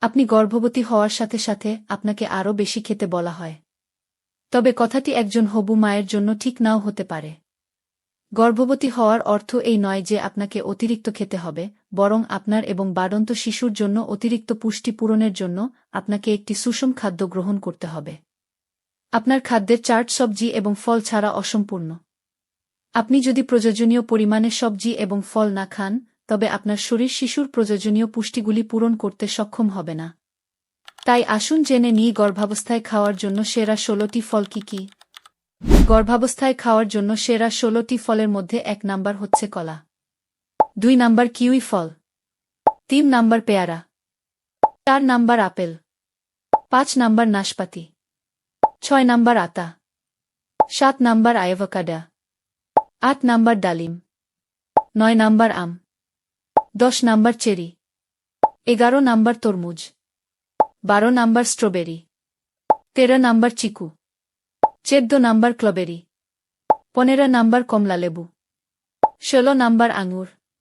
আপনি গর্ভবতী হওয়ার সাথে সাথে আপনাকে আরও বেশি খেতে বলা হয়। তবে কথাটি একজন হবু মায়ের জন্য ঠিক নাও হতে পারে। গর্ভবতী হওয়ার অর্থ এই নয় যে আপনাকে অতিরিক্ত খেতে হবে, বরং আপনার এবং বাড়ন্ত শিশুর জন্য অতিরিক্ত পুষ্টি পূরণের জন্য আপনাকে একটি সুষম খাদ্য গ্রহণ করতে হবে। আপনার খাদ্যের চার্ট সবজি এবং ফল ছাড়া অসম্পূর্ণ। আপনি যদি প্রয়োজনীয় পরিমাণে সবজি এবং ফল না খান তবে আপনার শরীর শিশুর প্রয়োজনীয় পুষ্টিগুলি পূরণ করতে সক্ষম হবে না। তাই আসুন জেনে নিই গর্ভাবস্থায় খাওয়ার জন্য সেরা ষোলোটি ফল কি কি। গর্ভাবস্থায় খাওয়ার জন্য সেরা ষোলোটি ফলের মধ্যে এক নাম্বার হচ্ছে কলা। দুই নাম্বার কিউই ফল। তিন নাম্বার পেয়ারা। চার নাম্বার আপেল। পাঁচ নাম্বার নাশপাতি। ছয় নাম্বার আতা। সাত নাম্বার আয়ভাকাডা আট নাম্বার ডালিম। নয় নাম্বার আম। দশ নাম্বার চেরি। এগারো নাম্বার তরমুজ। বারো নাম্বার স্ট্রবেরি। তেরো নাম্বার চিকু। চোদ্দ নাম্বার ক্লবেরি। পনেরো নাম্বার কমলালেবু। ষোলো নাম্বার আঙুর।